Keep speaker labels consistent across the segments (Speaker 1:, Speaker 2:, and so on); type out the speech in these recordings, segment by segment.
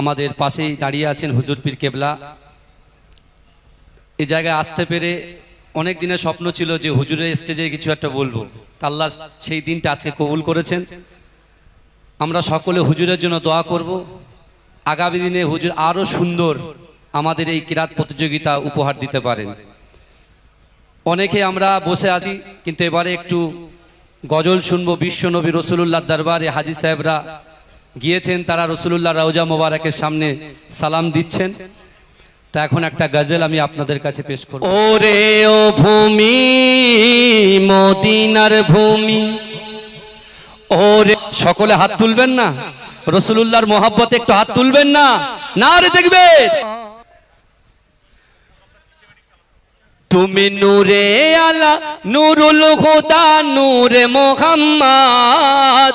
Speaker 1: আমাদের পাশেই দাঁড়িয়ে আছেন হুজুর পীর কেবলা। এই জায়গায় আসতে পেরে অনেক দিনের স্বপ্ন ছিল যে হুজুরের স্টেজে কিছু একটা বলব। তা আল্লাহ সেই দিনটা আজকে কবুল করেছেন। আমরা সকলে হুজুরের জন্য দোয়া করব। আগামী দিনে হুজুর আরও সুন্দর আমাদের এই কিরাত প্রতিযোগিতা উপহার দিতে পারেন। অনেকে আমরা বসে আছি, কিন্তু এবারে একটু গজল শুনব বিশ্বনবী রসুলুল্লাহ দরবারে হাজি সাহেবরা গিয়েছেন তারা রসুলুল্লাহ রওজা মোবারকের সামনে সালাম দিচ্ছেন। তা এখন একটা গজল আমি আপনাদের কাছে পেশ করব। ওরে ও ভূমি মদিনার ভূমি ওরে সকলে হাত তুলবেন না রসুলুল্লাহর মোহাব্বতে একটু হাত তুলবেন না না রে দেখবে। তুমি নূরে আলা নুরুল হুদা নূরে মোহাম্মদ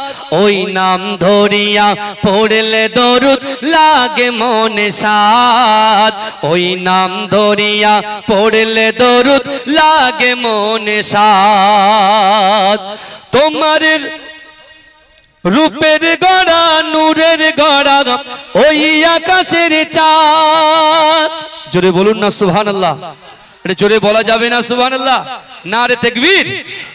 Speaker 1: ওই নাম ধরিয়া পড়লে দরুদ লাগে মনে সাত ওই নাম ধরিয়া পড়লে দরুদ লাগে মনে সাত তোমার রূপের গড়া, নূরের গড়া, ওই আকাশের চাঁদ। জোরে বলুন না সুবহান আল্লাহ এটা জোরে বলা যাবে না সুবহান আল্লাহ না রে তেকবীর।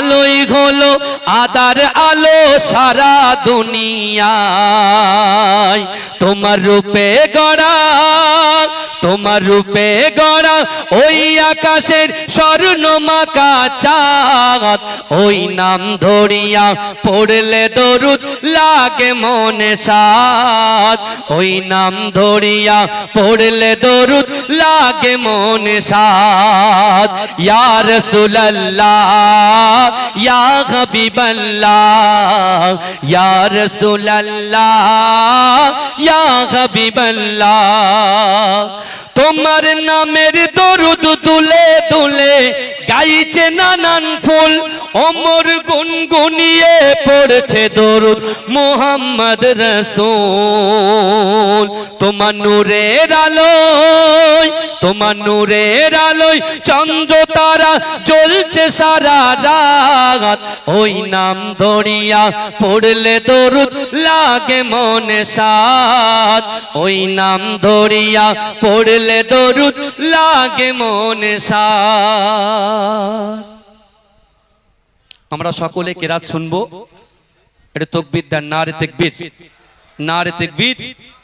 Speaker 1: আলোই হলো আদার আলো সারা দুনিয়া তোমার রূপে গড়া, তোমার রূপে গড়া, ওই আকাশের স্বর্ণ মাকা চাঁদ, ওই নাম ধরিয়া পড়লে দরুদ লাগে মনে সাত ওই নাম ধরিয়া পড়লে দরুদ লাগে মনে সাত ইয়া রাসূলুল্লাহ, ইয়া হাবিবাল্লাহ, ইয়া রাসূলুল্লাহ, ইয়া তোমার নামের দরুদ তুলে তুলে গাইছে নানান ফুল। অমর গুনগুনিয়ে পড়ছে দরুদ মোহাম্মদ রসুল। তোমার নূরের আলোয়, তোমার নূরের আলোয় চন্দ্র তারা জ্বলছে সারা রাত। ওই নাম ধরিয়া পড়লে দরুদ লাগে মনে সাত ওই নাম ধরিয়া পড়লে দরুদ লাগে মনে সাত আমরা সকলে কেরাত শুনব। এটা তকবির দেন না রে তেকবির। না রে তেকবির।